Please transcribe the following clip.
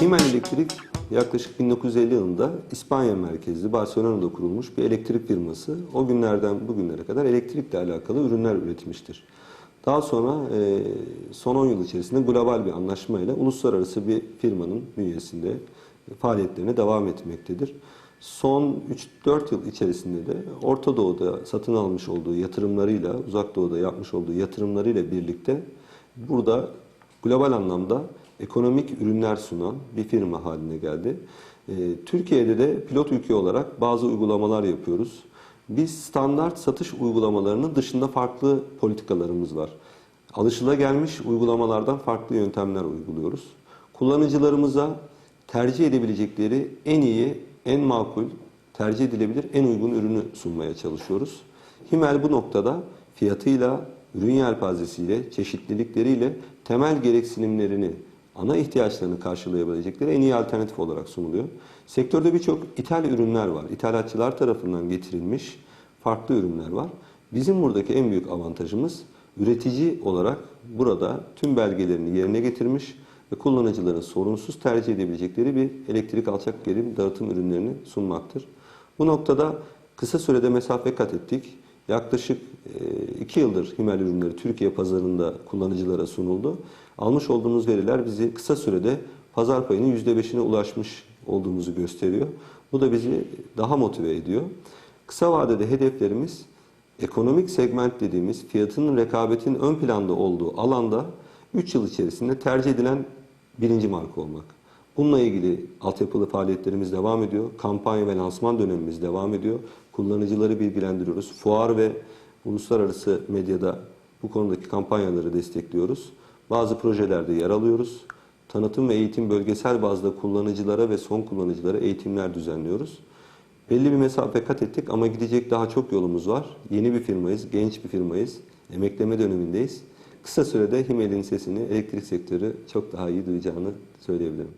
Himen Elektrik yaklaşık 1950 yılında İspanya merkezli Barcelona'da kurulmuş bir elektrik firması. O günlerden bugünlere kadar elektrikle alakalı ürünler üretmiştir. Daha sonra e, son 10 yıl içerisinde global bir anlaşmayla uluslararası bir firmanın bünyesinde faaliyetlerine devam etmektedir. Son 3-4 yıl içerisinde de Orta Doğu'da satın almış olduğu yatırımlarıyla, Uzak Doğu'da yapmış olduğu yatırımlarıyla birlikte burada global anlamda ekonomik ürünler sunan bir firma haline geldi. Ee, Türkiye'de de pilot ülke olarak bazı uygulamalar yapıyoruz. Biz standart satış uygulamalarının dışında farklı politikalarımız var. Alışılagelmiş uygulamalardan farklı yöntemler uyguluyoruz. Kullanıcılarımıza tercih edebilecekleri en iyi, en makul, tercih edilebilir en uygun ürünü sunmaya çalışıyoruz. Himmel bu noktada fiyatıyla, ürün yelpazesiyle, çeşitlilikleriyle temel gereksinimlerini, ana ihtiyaçlarını karşılayabilecekleri en iyi alternatif olarak sunuluyor. Sektörde birçok ithal ürünler var. İthalatçılar tarafından getirilmiş farklı ürünler var. Bizim buradaki en büyük avantajımız üretici olarak burada tüm belgelerini yerine getirmiş ve kullanıcıların sorunsuz tercih edebilecekleri bir elektrik alçak gerilim dağıtım ürünlerini sunmaktır. Bu noktada kısa sürede mesafe kat ettik. Yaklaşık 2 yıldır Himmel ürünleri Türkiye pazarında kullanıcılara sunuldu. Almış olduğumuz veriler bizi kısa sürede pazar payının %5'ine ulaşmış olduğumuzu gösteriyor. Bu da bizi daha motive ediyor. Kısa vadede hedeflerimiz ekonomik segment dediğimiz fiyatının rekabetin ön planda olduğu alanda 3 yıl içerisinde tercih edilen birinci marka olmak. Bununla ilgili altyapılı faaliyetlerimiz devam ediyor. Kampanya ve lansman dönemimiz devam ediyor. Kullanıcıları bilgilendiriyoruz. Fuar ve uluslararası medyada bu konudaki kampanyaları destekliyoruz. Bazı projelerde yer alıyoruz. Tanıtım ve eğitim bölgesel bazda kullanıcılara ve son kullanıcılara eğitimler düzenliyoruz. Belli bir mesafe kat ettik ama gidecek daha çok yolumuz var. Yeni bir firmayız, genç bir firmayız. Emekleme dönemindeyiz. Kısa sürede Himel'in sesini elektrik sektörü çok daha iyi duyacağını söyleyebilirim.